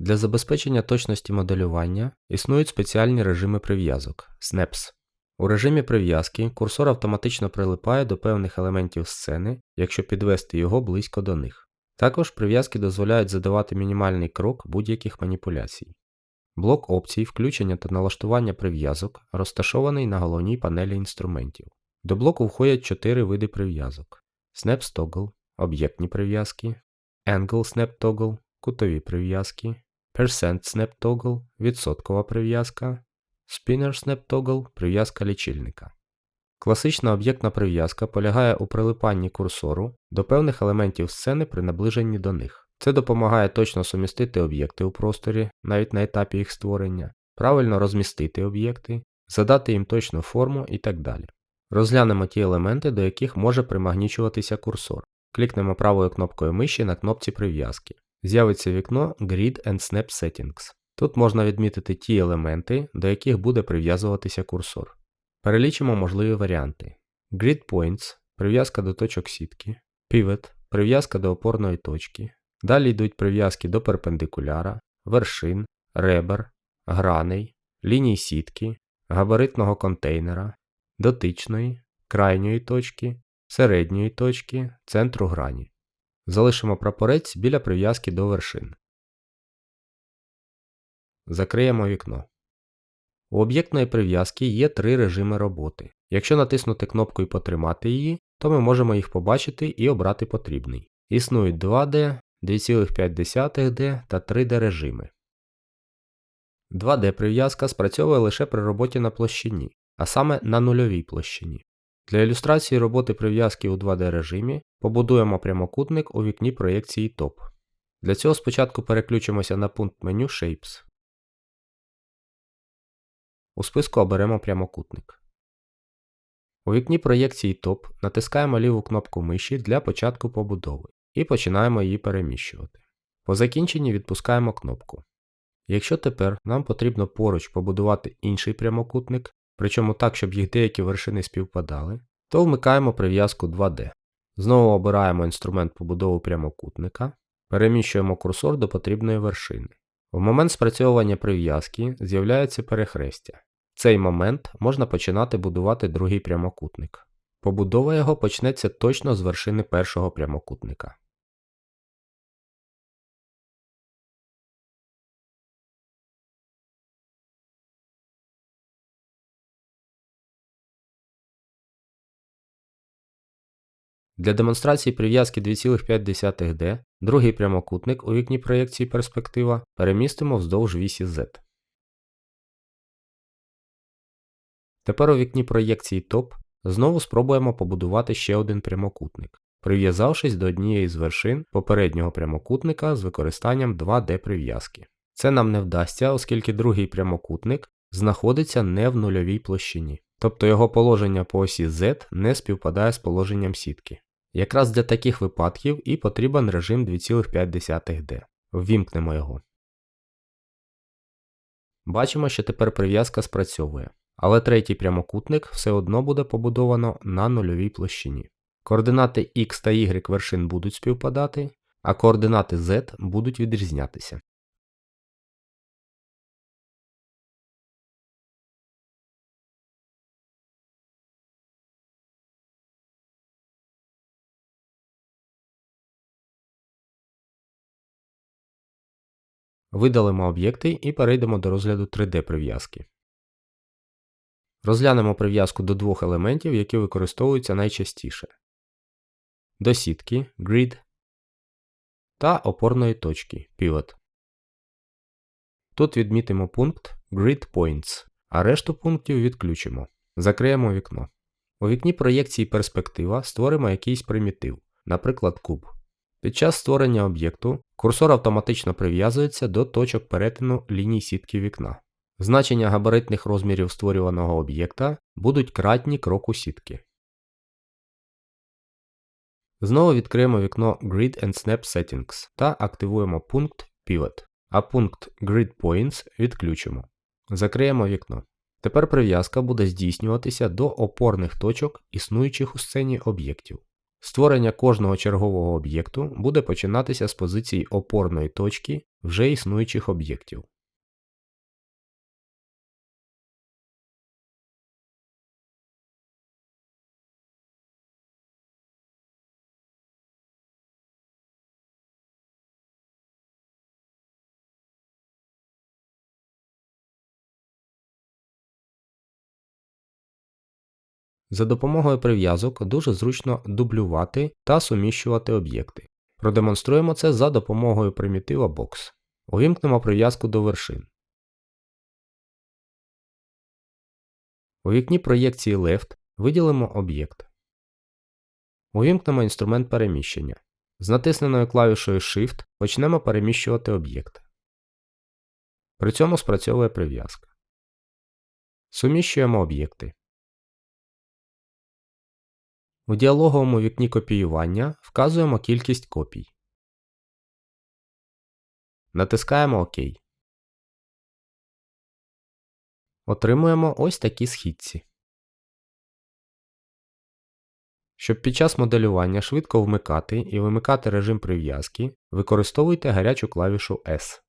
Для забезпечення точності моделювання існують спеціальні режими прив'язок Snaps. У режимі прив'язки курсор автоматично прилипає до певних елементів сцени, якщо підвести його близько до них. Також прив'язки дозволяють задавати мінімальний крок будь-яких маніпуляцій. Блок опцій включення та налаштування прив'язок розташований на головній панелі інструментів. До блоку входять 4 види прив'язок: Snap Toggle, об'єктні прив'язки, Angle Snap Toggle, кутові прив'язки, Percent Snap Toggle, відсоткова прив'язка, Spinner Snap Toggle прив'язка лічильника. Класична об'єктна прив'язка полягає у прилипанні курсору до певних елементів сцени при наближенні до них. Це допомагає точно сумістити об'єкти у просторі, навіть на етапі їх створення, правильно розмістити об'єкти, задати їм точну форму і так далі. Розглянемо ті елементи, до яких може примагнічуватися курсор. Клікнемо правою кнопкою миші на кнопці прив'язки. З'явиться вікно Grid and Snap Settings. Тут можна відмітити ті елементи, до яких буде прив'язуватися курсор. Перелічимо можливі варіанти: Grid Points прив'язка до точок сітки, Pivot прив'язка до опорної точки. Далі йдуть прив'язки до перпендикуляра, вершин, ребер, граней, ліній сітки, габаритного контейнера, дотичної, крайньої точки, середньої точки, центру грані. Залишимо прапорець біля прив'язки до вершин. Закриємо вікно. У об'єктної прив'язки є три режими роботи. Якщо натиснути кнопку і потримати її, то ми можемо їх побачити і обрати потрібний. Існують 2D, 2,5D та 3D режими. 2D прив'язка спрацьовує лише при роботі на площині, а саме на нульовій площині. Для ілюстрації роботи прив'язки у 2D режимі побудуємо прямокутник у вікні проєкції Top. Для цього спочатку переключимося на пункт меню Shapes. У списку оберемо прямокутник. У вікні проєкції Top натискаємо ліву кнопку миші для початку побудови і починаємо її переміщувати. По закінченні відпускаємо кнопку. Якщо тепер нам потрібно поруч побудувати інший прямокутник, причому так, щоб їх деякі вершини співпадали, то вмикаємо прив'язку 2D. Знову обираємо інструмент побудови прямокутника, переміщуємо курсор до потрібної вершини. В момент спрацьовування прив'язки з'являється перехрестя. В цей момент можна починати будувати другий прямокутник. Побудова його почнеться точно з вершини першого прямокутника. Для демонстрації прив'язки 2,5D другий прямокутник у вікні проєкції перспектива перемістимо вздовж вісі Z. Тепер у вікні проєкції Top знову спробуємо побудувати ще один прямокутник, прив'язавшись до однієї з вершин попереднього прямокутника з використанням 2D прив'язки. Це нам не вдасться, оскільки другий прямокутник знаходиться не в нульовій площині, тобто його положення по осі Z не співпадає з положенням сітки. Якраз для таких випадків і потрібен режим 2,5D. Ввімкнемо його. Бачимо, що тепер прив'язка спрацьовує, але третій прямокутник все одно буде побудовано на нульовій площині. Координати X та Y вершин будуть співпадати, а координати Z будуть відрізнятися. Видалимо об'єкти і перейдемо до розгляду 3D прив'язки. Розглянемо прив'язку до двох елементів, які використовуються найчастіше до сітки Grid та опорної точки Pivot. Тут відмітимо пункт Grid Points, а решту пунктів відключимо. Закриємо вікно. У вікні проєкції перспектива створимо якийсь примітив, наприклад, куб. Під час створення об'єкту курсор автоматично прив'язується до точок перетину ліній сітки вікна. Значення габаритних розмірів створюваного об'єкта будуть кратні кроку сітки. Знову відкриємо вікно Grid and Snap Settings та активуємо пункт Pivot, а пункт Grid Points відключимо. Закриємо вікно. Тепер прив'язка буде здійснюватися до опорних точок існуючих у сцені об'єктів. Створення кожного чергового об'єкту буде починатися з позиції опорної точки вже існуючих об'єктів. За допомогою прив'язок дуже зручно дублювати та суміщувати об'єкти. Продемонструємо це за допомогою примітива Box. Увімкнемо прив'язку до вершин. У вікні проєкції Left виділимо об'єкт. Увімкнемо інструмент переміщення. З натисненою клавішою Shift почнемо переміщувати об'єкт. При цьому спрацьовує прив'язка. Суміщуємо об'єкти. У діалоговому вікні копіювання вказуємо кількість копій. Натискаємо ОК. Отримуємо ось такі східці. Щоб під час моделювання швидко вмикати і вимикати режим прив'язки, використовуйте гарячу клавішу S.